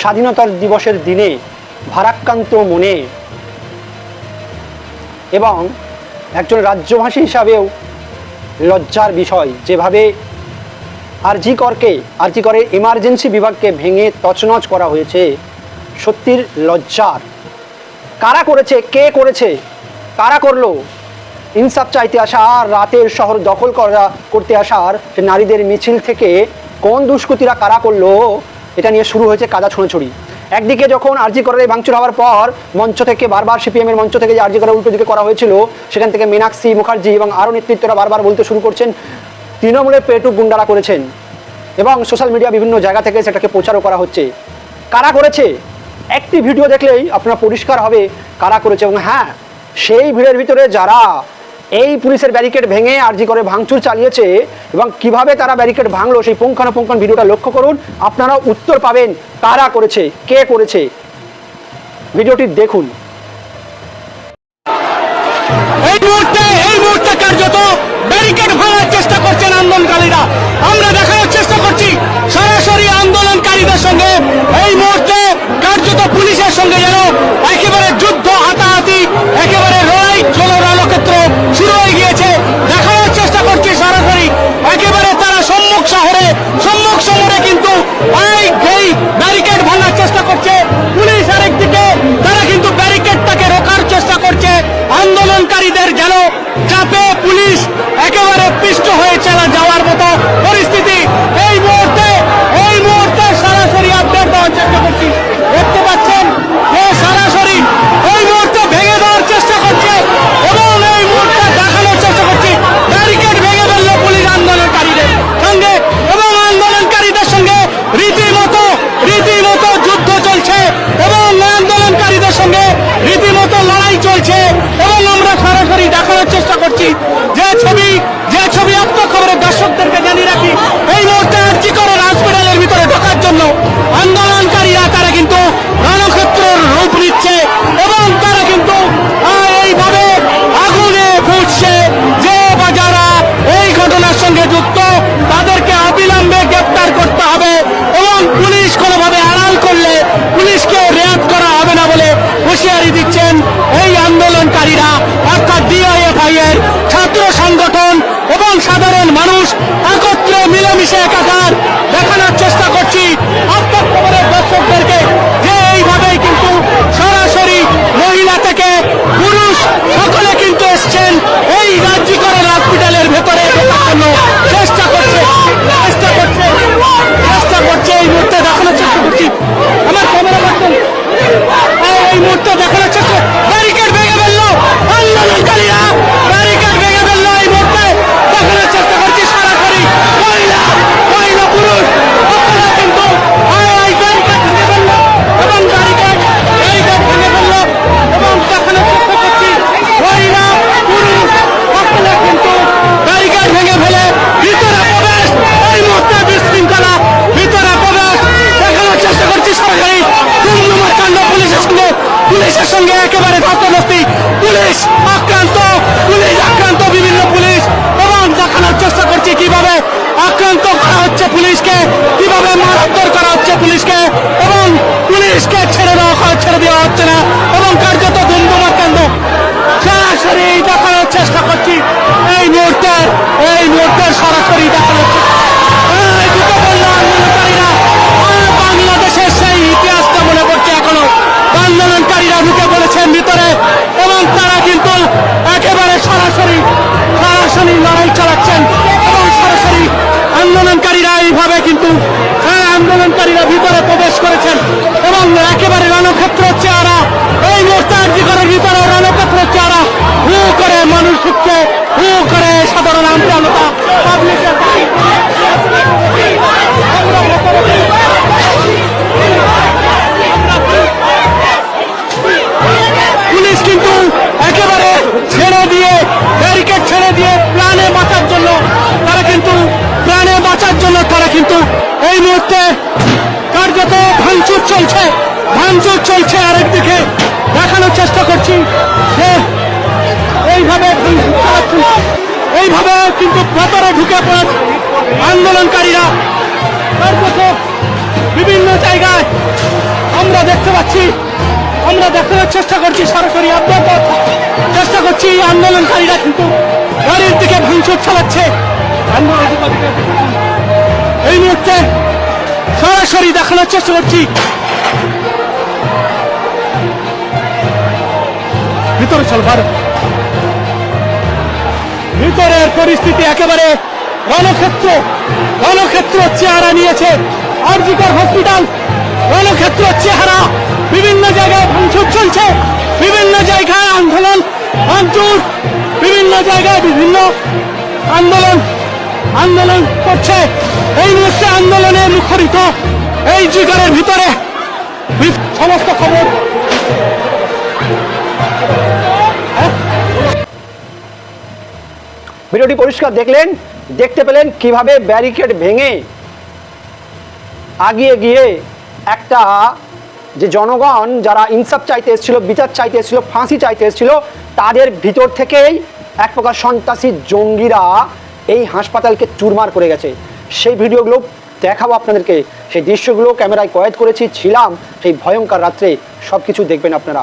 স্বাধীনতার দিবসের দিনে ভারাক্রান্ত মনে এবং একজন রাজ্যভাষী হিসাবেও লজ্জার বিষয়। যেভাবে আরজি করকে, আরজি করে এমার্জেন্সি বিভাগকে ভেঙে তছনছ করা হয়েছে, সত্যির লজ্জার। কারা করেছে, কে করেছে, কারা করল, ইনসাফ চাইতে আসা আর রাতের শহর দখল করা, করতে আসার নারীদের মিছিল থেকে কোন দুষ্কৃতীরা কারা করল এটা নিয়ে শুরু হয়েছে কাদা ছোঁড়াছড়ি। একদিকে যখন আরজি করার ভাঙচুর হওয়ার পর মঞ্চ থেকে বারবার সিপিএম এর মঞ্চ থেকে যে আরজি করার উল্টো দিকে করা হয়েছিল, সেখান থেকে মীনাক্ষী মুখার্জি এবং আরও নেতৃত্বরা বারবার বলতে শুরু করছেন, তৃণমূলের পেটু গুন্ডারা করেছেন এবং সোশ্যাল মিডিয়া বিভিন্ন জায়গা থেকে সেটাকে প্রচারও করা হচ্ছে। কারা করেছে? একটি ভিডিও দেখলেই আপনার পরিষ্কার হবে কারা করেছে এবং হ্যাঁ সেই ভিড়ের ভিতরে যারা এই পুলিশের ব্যারিকেড ভেঙে আরজি করে ভাঙচুর চালিয়েছে এবং কীভাবে তারা ব্যারিকেড ভাঙলো সেই পুঙ্খানুপুঙ্খান ভিডিওটা লক্ষ্য করুন। আপনারা উত্তর পাবেন কারা করেছে, কে করেছে। ভিডিওটি দেখুন। এই মুহূর্তে এই মুহূর্তে কার্যত ব্যারিকেড ভাঙার চেষ্টা করছেন আন্দোলনকারীরা। আন্দোলনকারীদের গেল। চাপে পুলিশ একেবারে পিষ্ট হয়ে চলা যাওয়ার মতো পরিস্থিতি। চেষ্টা সাধারণ সঙ্গে একেবারে ধস্তাধস্তি। পুলিশ আক্রান্ত পুলিশ আক্রান্ত বিভিন্ন পুলিশ। এবং দেখানোর চেষ্টা করছি কীভাবে আক্রান্ত করা হচ্ছে পুলিশকে, কীভাবে মারধর করা হচ্ছে পুলিশকে। এবং পুলিশকে ছেড়ে দেওয়া হয়- ছেড়ে দেওয়া হচ্ছে না। এবং কার্যত দুমদুমার কাণ্ড সরাসরি দেখানোর চেষ্টা করছি। এই মুহূর্তে এই মুহূর্তে সরাসরি আন্দোলনকারীরা ভিতরে প্রবেশ করেছেন এবং একেবারে রণক্ষেত্র চেহারা, এই মুহূর্তে আর্জিকরের ভিতরে রণক্ষেত্র চেহারা, হু করে মানুষ ঢুকছে হু করে সাধারণ আমজনতা পুলিশ কিন্তু একেবারে ছেড়ে দিয়ে ব্যারিকেড ছেড়ে দিয়ে প্রাণে বাঁচার জন্য তারা কিন্তু, প্রাণে বাঁচার জন্য তারা কিন্তু এই মুহূর্তে চলছে, ভাঙচুর চলছে আরেক দিকে। দেখানোর চেষ্টা করছি। যে এইভাবে এইভাবে কিন্তু ভেতরে ঢুকে পড়েছে আন্দোলনকারীরা। বিভিন্ন জায়গায় আমরা দেখতে পাচ্ছি, আমরা দেখানোর চেষ্টা করছি সরাসরি আপনার চেষ্টা করছি আন্দোলনকারীরা কিন্তু গাড়ির দিকে ভাঙচুর চালাচ্ছে। এই মুহূর্তে সরাসরি দেখানোর চেষ্টা করছি। ভিতরে চল ভারত ভিতরের পরিস্থিতি একেবারে রণক্ষেত্র রণক্ষেত্র চেহারা নিয়েছে আরজিকর হসপিটাল, রণক্ষেত্র চেহারা বিভিন্ন জায়গায় ভাঙচুর চলছে, বিভিন্ন জায়গায় আন্দোলন, ভাঙচুর, বিভিন্ন জায়গায় বিভিন্ন আন্দোলন আন্দোলন করছে। এই মুহূর্তে আন্দোলনে মুখরিত এই জিগরের ভিতরে। সমস্ত খবর ভিডিওটি পরিষ্কার দেখলেন, দেখতে পেলেন কীভাবে ব্যারিকেড ভেঙে আগিয়ে গিয়ে একটা যে জনগণ যারা ইনসাফ চাইতে এসেছিল, বিচার চাইতে এসেছিল, ফাঁসি চাইতে এসেছিল, তাদের ভিতর থেকেই এক প্রকার সন্ত্রাসী জঙ্গিরা এই হাসপাতালকে চুরমার করে গেছে। সেই ভিডিওগুলো দেখাবো আপনাদেরকে। সেই দৃশ্যগুলো ক্যামেরায় কয়েদ করেছি, ছিলাম সেই ভয়ঙ্কর রাত্রে। সব কিছু দেখবেন আপনারা।